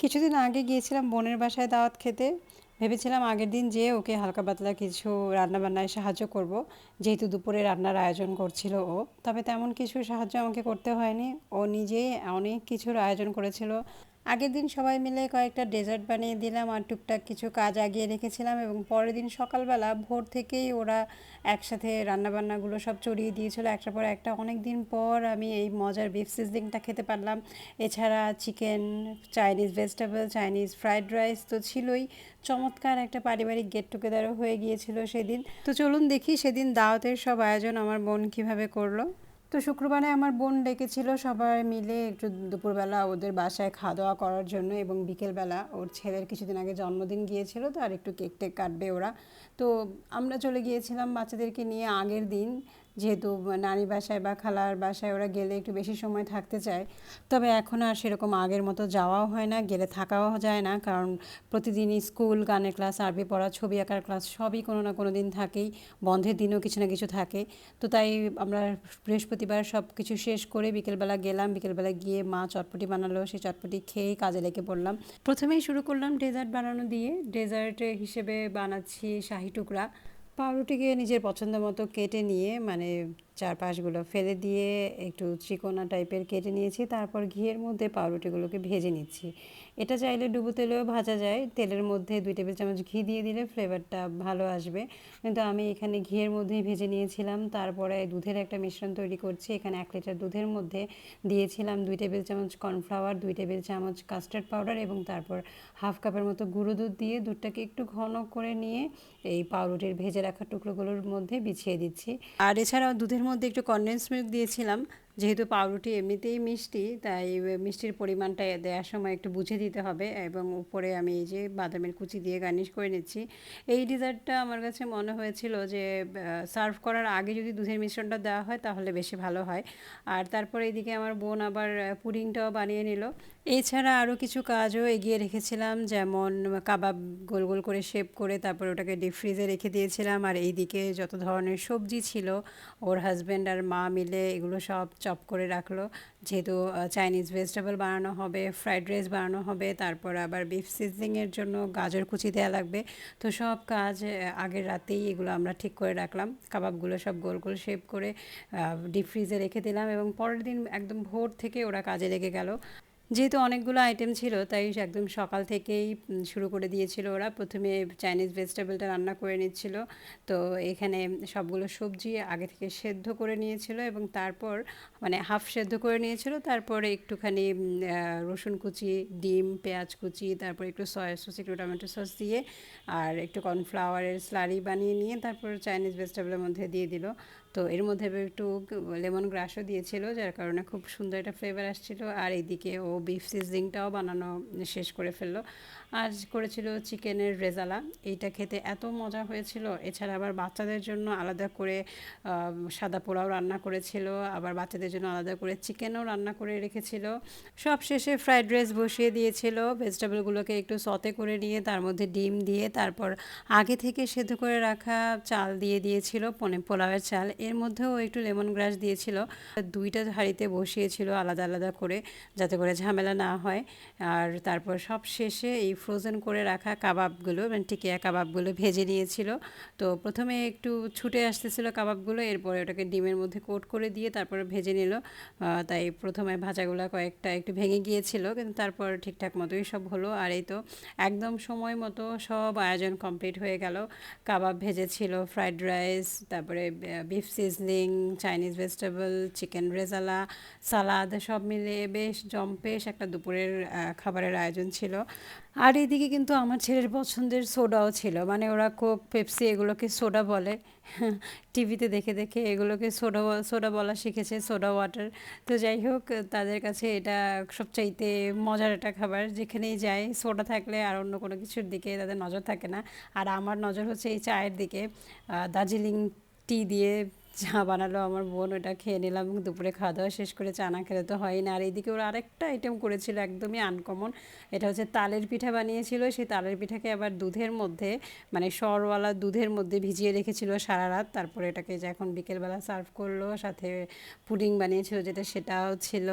কিছুদিন আগে গিয়েছিলাম বোনের বাসায় দাওয়াত খেতে। ভেবেছিলাম আগের দিন যেয়ে ওকে হালকা পাতলা কিছু রান্নাবান্নায় সাহায্য করব। যেহেতু দুপুরে রান্নার আয়োজন করছিল ও। তবে তেমন কিছু সাহায্য আমাকে করতে হয়নি। ও নিজেই অনেক কিছুর আয়োজন করেছিল। আগের দিন সবাই মিলে কয়েকটা ডেজার্ট বানিয়ে দিলাম আর টুকটাক কিছু কাজ আগিয়ে রেখেছিলাম এবং পরের দিন সকালবেলা ভোর থেকেই ওরা একসাথে রান্নাবান্নাগুলো সব চড়িয়ে দিয়েছিল। একটার পর একটা অনেক দিন পর আমি এই মজার বিফ সিজলিংটা খেতে পারলাম। এছাড়া chicken Chinese vegetable Chinese fried rice তো ছিলই। চমৎকার একটা পারিবারিক গেট টুগেদারও হয়ে গিয়েছিল সেদিন। তো চলুন দেখি সেদিন দাওয়াতের সব আয়োজন আমার বোন কীভাবে করল। তো শুক্রবারে আমার বোন ডেকেছিল সবাই মিলে একটু দুপুরবেলা ওদের বাসায় খাওয়া দাওয়া করার জন্য এবং বিকেলবেলা ওর ছেলের কিছুদিন আগে জন্মদিন গিয়েছিল তো আর একটু কেক টেক কাটবে ওরা। তো আমরা চলে গিয়েছিলাম বাচ্চাদেরকে নিয়ে আগের দিন। যেহেতু নানি বাসায় বা খালার বাসায় ওরা গেলে একটু বেশি সময় থাকতে চায়, তবে এখন আর সেরকম আগের মতো যাওয়াও হয় না, গেলে থাকাও যায় না, কারণ প্রতিদিনই স্কুল, গানের ক্লাস, আরবি পড়া, ছবি আঁকার ক্লাস সবই কোনো না কোনো দিন থাকেই, বন্ধের দিনও কিছু না কিছু থাকে। তো তাই আমরা বৃহস্পতিবার সব কিছু শেষ করে বিকেলবেলা গেলাম, বিকেলবেলা গিয়ে মা চটপটি বানালো, সেই চটপটি খেয়েই কাজে লেগে পড়লাম। প্রথমেই শুরু করলাম ডেজার্ট বানানো দিয়ে, ডেজার্ট হিসেবে বানাচ্ছি শাহি টুকরা। পাউরুটিকে নিজের পছন্দ মতো কেটে নিয়ে মানে চারপাশগুলো ফেলে দিয়ে একটু চিকোনা টাইপের কেটে নিয়েছি, তারপর ঘিয়ের মধ্যে পাউরুটিগুলোকে ভেজে নিচ্ছি। এটা চাইলে ডুবো তেলেও ভাজা যায়, তেলের মধ্যে দুই টেবিল চামচ ঘি দিয়ে দিলে ফ্লেভারটা ভালো আসবে। কিন্তু আমি এখানে ঘিয়ের মধ্যেই ভেজে নিয়েছিলাম, তারপরে দুধের একটা মিশ্রণ তৈরি করছি, এখানে এক লিটার দুধের মধ্যে দিয়েছিলাম দুই টেবিল চামচ কর্নফ্লাওয়ার, দুই টেবিল চামচ কাস্টার্ড পাউডার এবং তারপর হাফ কাপের মতো গুঁড়ো দুধ দিয়ে দুধটাকে একটু ঘন করে নিয়ে এই পাউরুটির ভেজে রাখা টুকরোগুলোর মধ্যে বিছিয়ে দিচ্ছি। আর এছাড়াও দুধের মধ্যে একটু কনডেন্স মিল্ক দিয়েছিলাম। যেহেতু পাউরুটি এমনিতেই মিষ্টি, তাই মিষ্টির পরিমাণটা দেওয়ার সময় একটু বুঝে দিতে হবে এবং উপরে আমি এই যে বাদামের কুচি দিয়ে গার্নিশ করে নিচ্ছি। এই ডিজার্টটা আমার কাছে মনে হয়েছিল যে সার্ভ করার আগে যদি দুধের মিশ্রণটা দেওয়া হয় তাহলে বেশি ভালো হয়। আর তারপরে এইদিকে আমার বোন আবার পুডিংটাও বানিয়ে নিল। এছাড়া আরও কিছু কাজও এগিয়ে রেখেছিলাম, যেমন কাবাব গোল গোল করে শেপ করে তারপর ওটাকে ডিপ ফ্রিজে রেখে দিয়েছিলাম। আর এইদিকে যত ধরনের সবজি ছিল, ওর হাজব্যান্ড আর মা মিলে এগুলো সব চপ করে রাখল। যেহেতু চাইনিজ ভেজিটেবল বানানো হবে ফ্রাইড রাইস বানানো হবে, তারপর আবার বিফ সিজনিংয়ের জন্য গাজর কুচি দেওয়া লাগবে। তো সব কাজ আগের রাতেই এগুলো আমরা ঠিক করে রাখলাম। কাবাবগুলো সব গোল গোল শেপ করে ডিপ ফ্রিজে রেখে দিলাম এবং পরের দিন একদম ভোর থেকে ওরা কাজে লেগে গেল। যেহেতু অনেকগুলো আইটেম ছিল, তাই একদম সকাল থেকেই শুরু করে দিয়েছিল ওরা। প্রথমে চাইনিজ ভেজিটেবলটা রান্না করে নিচ্ছিল। তো এখানে সবগুলো সবজি আগে থেকে সেদ্ধ করে নিয়েছিল এবং তারপর মানে হাফ সেদ্ধ করে নিয়েছিল। তারপরে একটুখানি রসুন কুচি, ডিম, পেঁয়াজ কুচি, তারপর একটু সয়া সস একটু টমেটো সস দিয়ে, আর একটু কর্নফ্লাওয়ারের স্লারি বানিয়ে নিয়ে তারপর চাইনিজ ভেজিটেবলের মধ্যে দিয়ে দিল। তো এর মধ্যে একটু লেমন গ্রাসও দিয়েছিল, যার কারণে খুব সুন্দর একটা ফ্লেভার আসছিল। আর এইদিকে ও বিফ সিজলিংটাও বানানো শেষ করে ফেলল। আর করেছিল চিকেনের রেজালা। এইটা খেতে এত মজা হয়েছিল। এছাড়া আবার বাচ্চাদের জন্য আলাদা করে সাদা পোলাও রান্না করেছিল। আবার বাচ্চাদের জন্য আলাদা করে চিকেনও রান্না করে রেখেছিল। সব শেষে ফ্রাইড রাইস বসিয়ে দিয়েছিল। ভেজিটেবলগুলোকে একটু সতে করে নিয়ে তার মধ্যে ডিম দিয়ে তারপর আগে থেকে সেদ্ধ করে রাখা চাল দিয়ে দিয়েছিল। পোলাওয়ের চাল। এর মধ্যেও একটু লেমন গ্রাস দিয়েছিল। দুইটা হাঁড়িতে বসিয়েছিল আলাদা আলাদা করে যাতে করে ঝামেলা না হয়। আর তারপর সব শেষে এই ফ্রোজেন করে রাখা কাবাবগুলো মানে টিকিয়া কাবাবগুলো ভেজে নিয়েছিল। তো প্রথমে একটু ছুটে আসতেছিল কাবাবগুলো, এরপরে ওটাকে ডিমের মধ্যে কোট করে দিয়ে তারপরে ভেজে নিল। তাই প্রথমে ভাজাগুলো কয়েকটা একটু ভেঙে গিয়েছিল, কিন্তু তারপর ঠিকঠাক মতোই সব হলো। আর এই তো একদম সময় মতো সব আয়োজন কমপ্লিট হয়ে গেল। কাবাব ভেজেছিল, ফ্রাইড রাইস, তারপরে beef sizzling Chinese vegetable chicken rezala salad সব মিলিয়ে বেশ জম্পেশ একটা দুপুরের খাবারের আয়োজন ছিল। আর এদিকে কিন্তু আমার ছেলের পছন্দের সোডাও ছিল। মানে ওরা কোক পেপসি এগুলোকে সোডা বলে। টিভিতে দেখে দেখে এগুলোকে সোডা সোডা বলা শিখেছে, সোডা ওয়াটার। তো যাই হোক, তাদের কাছে এটা সবচাইতে মজার একটা খাবার। যেখানেই যায়, সোডা থাকলে আর অন্য কোনো কিছুর দিকে তাদের নজর থাকে না। আর আমার নজর হচ্ছে এই চায়ের দিকে। দার্জিলিং টি দিয়ে চা বানালো, আমার বোন ওটা খেয়ে নিলাম, দুপুরে খাওয়া দাওয়া শেষ করে চা না খেলে তো হয় না। আর এইদিকে ওরা আরেকটা আইটেম করেছিল একদমই আনকমন এটা হচ্ছে তালের পিঠা বানিয়েছিল, সেই তালের পিঠাকে আবার দুধের মধ্যে মানে সরওয়ালা দুধের মধ্যে ভিজিয়ে রেখেছিল সারা রাত। তারপরে এটাকে যে এখন বিকেলবেলা সার্ভ করল, সাথে পুডিং বানিয়েছিল যেটা সেটাও ছিল।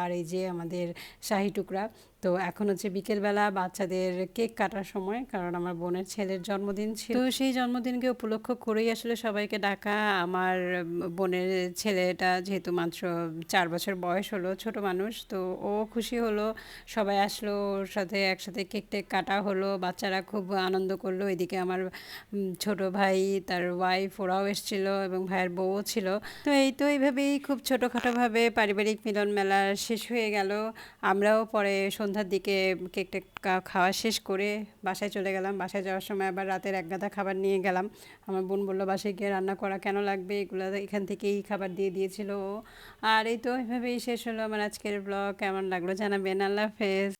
আর এই যে আমাদের শাহি টুকরা তো এখন হচ্ছে বিকেলবেলা বাচ্চাদের কেক কাটার সময়, কারণ আমার বোনের ছেলের জন্মদিন ছিল। তো সেই জন্মদিনকে উপলক্ষ করেই আসলে সবাইকে ডাকা। আমার বোনের ছেলেটা যেহেতু মাত্র চার বছর বয়স হলো, ছোট মানুষ, তো ও খুশি হলো। সবাই আসলো ওর সাথে, একসাথে কেক টেক কাটা হলো। বাচ্চারা খুব আনন্দ করল। এদিকে আমার ছোট ভাই, তার ওয়াইফ ওরাও এসেছিল এবং ভাইয়ের বউও ছিল। তো এই তো এইভাবেই খুব ছোটোখাটোভাবে পারিবারিক মিলন মেলা শেষ হয়ে গেল। আমরাও পরে সন্ধ্যার দিকে কেকটা খাওয়া শেষ করে বাসায় চলে গেলাম। বাসায় যাওয়ার সময় আবার রাতের এক গাদা খাবার নিয়ে গেলাম। আমার বোন বলল, বাসায় গিয়ে রান্না করা কেন লাগবে? এগুলো এখান থেকেই খাবার দিয়ে দিয়েছিল আর এই তো এভাবেই শেষ হলো আমার আজকের ব্লগ কেমন লাগল জানাবেন? আল্লাহ হাফেজ।